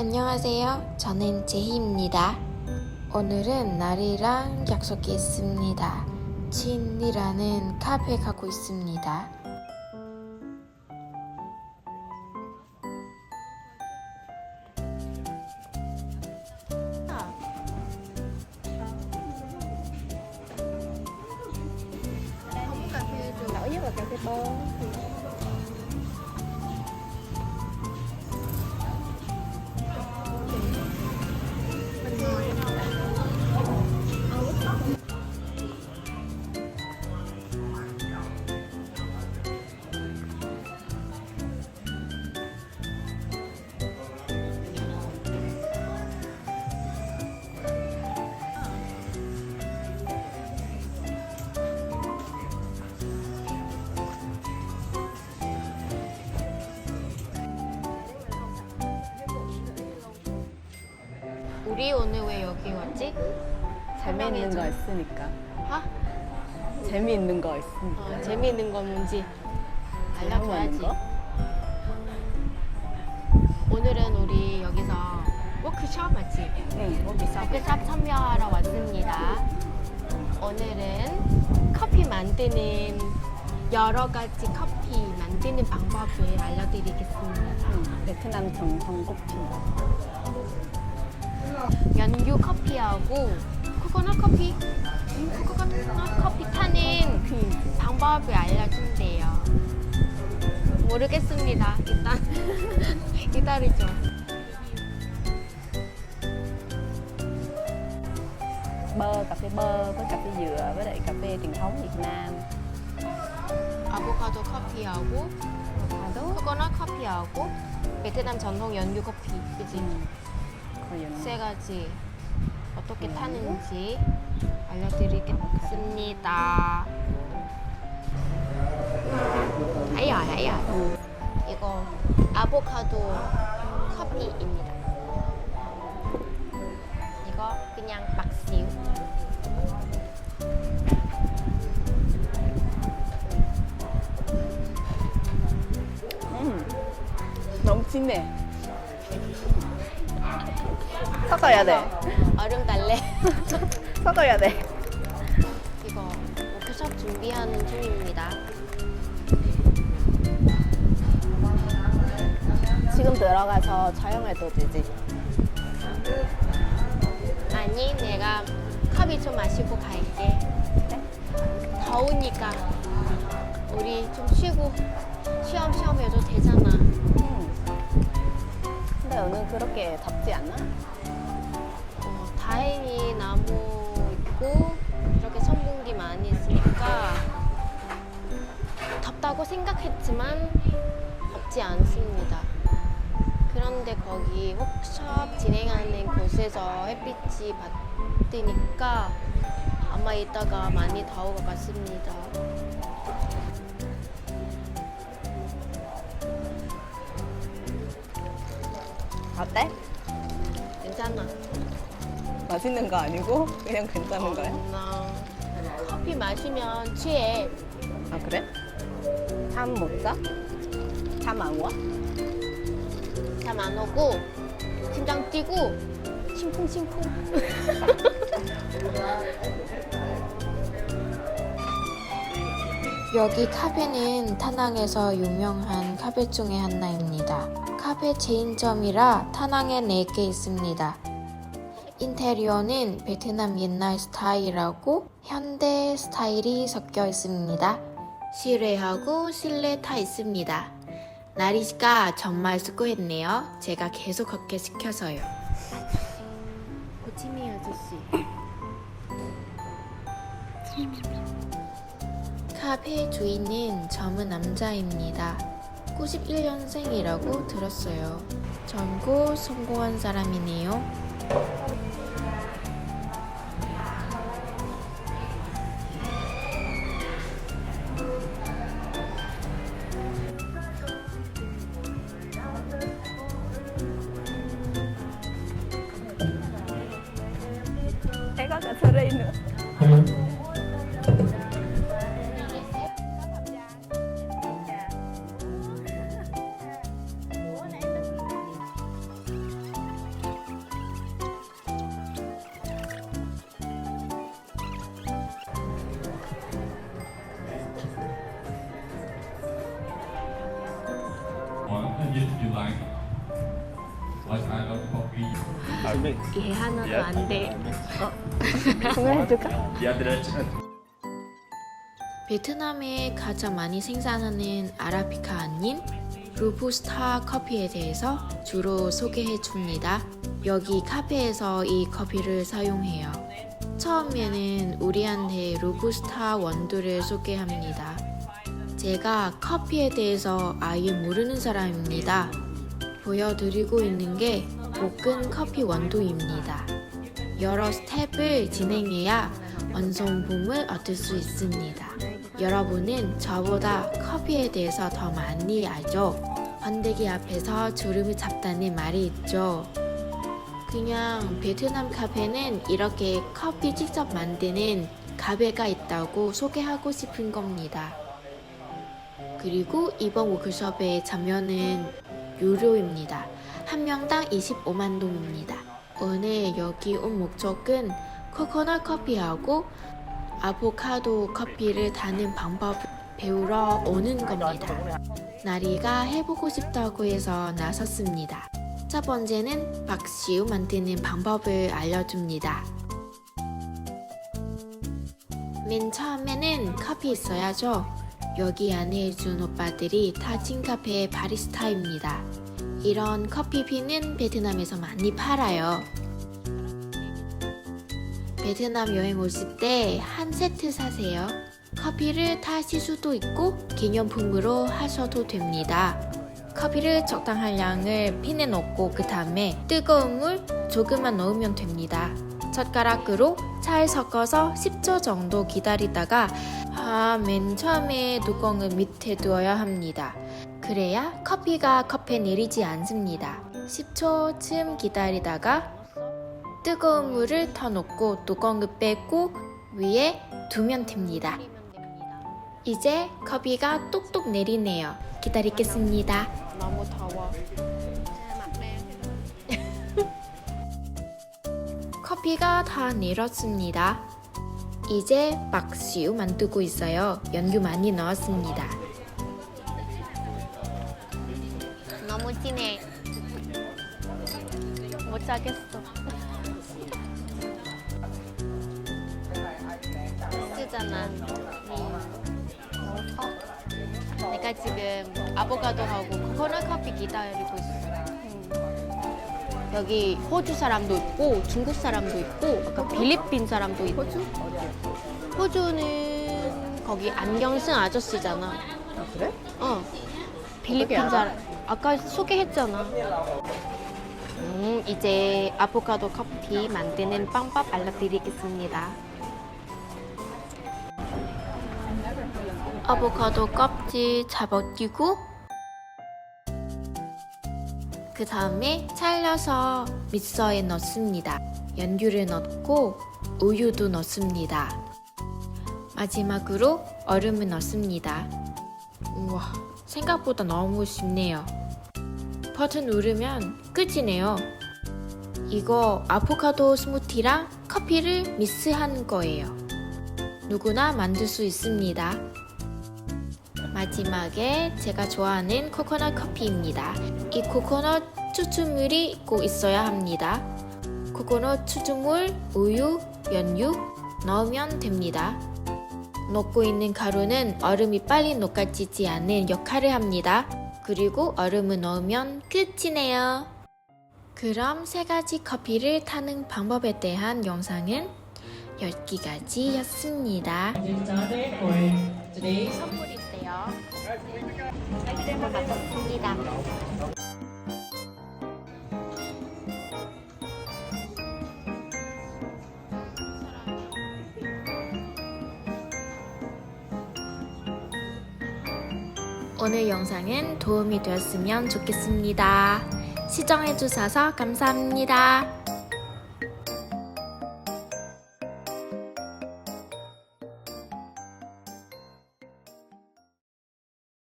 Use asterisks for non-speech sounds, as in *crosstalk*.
안녕하세요. 저는 제희입니다. 오늘은 나리랑 약속이 있습니다. 진이라는 카페 가고 있습니다. nổi nhất là cà phê bơ 우리 오늘 왜 여기 왔지? 재미있는 거 있으니까 아? 재미있는 거 있으니까 어, 재미있는 건 뭔지 알려줘야지. 거? 오늘은 우리 여기서 워크숍 맞지? 응 거기서 워크숍 참여하러 왔습니다. 오늘은 커피 만드는 여러 가지 커피 만드는 방법을 알려드리겠습니다. 응, 베트남 정성 커피 연유 커피하고 코코넛 커피, 음, 코코넛 커피 타는 그 방법을 알려준대요. 모르겠습니다. 일단 *laughs* 기다리죠. bơ cà phê bơ với cà phê dừa với lại cà phê truyền thống Việt Nam 아보카도 커피하고 아보카도 코코넛 커피하고 베트남 전통 연유 커피, 그지? 음, 세 가지 어떻게 음. 타는지 알려드리겠습니다. 아야, 아야. 음. 이거 아보카도 커피입니다. 이거 그냥 막시우. 음, 진 해 섞어야 돼 얼음 달래. *laughs* 섞어야 돼 이거 워크숍 준비하는 중입니다. 지금 들어가서 촬영해도 되지 아니, 내가 커피 좀 마시고 갈게. 더우니까 우리 좀 쉬고 쉬엄쉬엄 해도 되잖아. 음. 근데 오늘 그렇게 덥지 않아? 어, 다행히 나무 있고 이렇게 선풍기 많이 있으니까 덥다고 생각했지만 덥지 않습니다. 그런데 거기 워크숍 진행하는 곳에서 햇빛이 받으니까 아마 이따가 많이 더울 것 같습니다. 어때? 괜찮아. 맛있는 거 아니고 그냥 괜찮은 거야? 어, 나 커피 마시면 취해. 아 그래? 잠 못 자? 잠 안 와? 잠 안 오고 심장 뛰고 심쿵심쿵 *laughs* 여기 카페는 타낭에서 유명한 카페 중에 하나입니다. 카페 체인점이라 타낭에 4개 있습니다. 인테리어는 베트남 옛날 스타일하고 현대 스타일이 섞여 있습니다. 실외하고 실내 다 있습니다. 나리가 정말 수고했네요. 제가 계속 걷게 시켜서요. 고치미 아저씨. 카페 주인은 젊은 남자입니다. 91년생이라고 들었어요. 젊고 성공한 사람이네요. 애가 다 들어있는 베트남에 가장 많이 생산하는 아라비카 아닌 루부스타 커피에 대해서 주로 소개해 줍니다. 여기 카페에서 이 커피를 사용해요. 처음에는 우리한테 루부스타 원두를 소개합니다. 제가 커피에 대해서 아예 모르는 사람입니다. 보여드리고 있는 게 볶은 커피 원두입니다. 여러 스텝을 진행해야 완성품을 얻을 수 있습니다. 여러분은 저보다 커피에 대해서 더 많이 알죠? 번데기 앞에서 주름을 잡다는 말이 있죠. 그냥 베트남 카페는 이렇게 커피 직접 만드는 카페가 있다고 소개하고 싶은 겁니다. 그리고 이번 워크숍의 참여는 유료입니다. 한 명당 25만 동입니다. 오늘 여기 온 목적은 코코넛 커피하고 아보카도 커피를 타는 방법 배우러 오는 겁니다. 나리가 해보고 싶다고 해서 나섰습니다. 첫 번째는 박시우 만드는 방법을 알려줍니다. 맨 처음에는 커피 있어야죠. 여기 안에 준 오빠들이 타진 카페의 바리스타입니다. 이런 커피빈은 베트남에서 많이 팔아요. 베트남 여행 오실 때 한 세트 사세요. 커피를 타실 수도 있고 기념품으로 하셔도 됩니다. 커피를 적당한 양을 핀에 넣고 그 다음에 뜨거운 물 조금만 넣으면 됩니다. 젓가락으로 잘 섞어서 10초 정도 기다리다가 아, 맨 처음에 뚜껑을 밑에 두어야 합니다. 그래야 커피가 컵에 내리지 않습니다. 10초쯤 기다리다가 뜨거운 물을 더 넣고 뚜껑을 빼고 위에 두면 됩니다. 이제 커피가 똑똑 내리네요. 기다리겠습니다. 너무 더워. *laughs* 커피가 다 내렸습니다. 이제 박시우 만들고 있어요. 연유 많이 넣었습니다. 너무 진해. 못 자겠어. 쓰잖아. 너무 커. 내가 지금 아보카도하고 코코넛 커피 기다리고 있어. 여기 호주 사람도 있고 중국 사람도 있고 아까 필리핀 사람도 있고 호주? 호주는 거기 안경 쓴 아저씨잖아. 아, 그래? 어. 필리핀 알아? 사람. 아까 소개했잖아. 음, 이제 아보카도 커피 만드는 방법 알려드리겠습니다. 아보카도 껍질 잡아끼고 그 다음에 잘라서 믹서에 넣습니다. 연유를 넣고 우유도 넣습니다. 마지막으로 얼음을 넣습니다. 우와, 생각보다 너무 쉽네요. 버튼 누르면 끝이네요. 이거 아보카도 스무티랑 커피를 믹스한 거예요. 누구나 만들 수 있습니다. 마지막에 제가 좋아하는 코코넛 커피입니다. 이 코코넛 추출물이 꼭 있어야 합니다. 코코넛 추출물, 우유, 연유 넣으면 됩니다. 넣고 있는 가루는 얼음이 빨리 녹아지지 않는 역할을 합니다. 그리고 얼음을 넣으면 끝이네요. 그럼 세 가지 커피를 타는 방법에 대한 영상은 여기까지였습니다. 선물 있 한번 받았습니다. 오늘 영상은 도움이 되었으면 좋겠습니다. 시청해주셔서 감사합니다.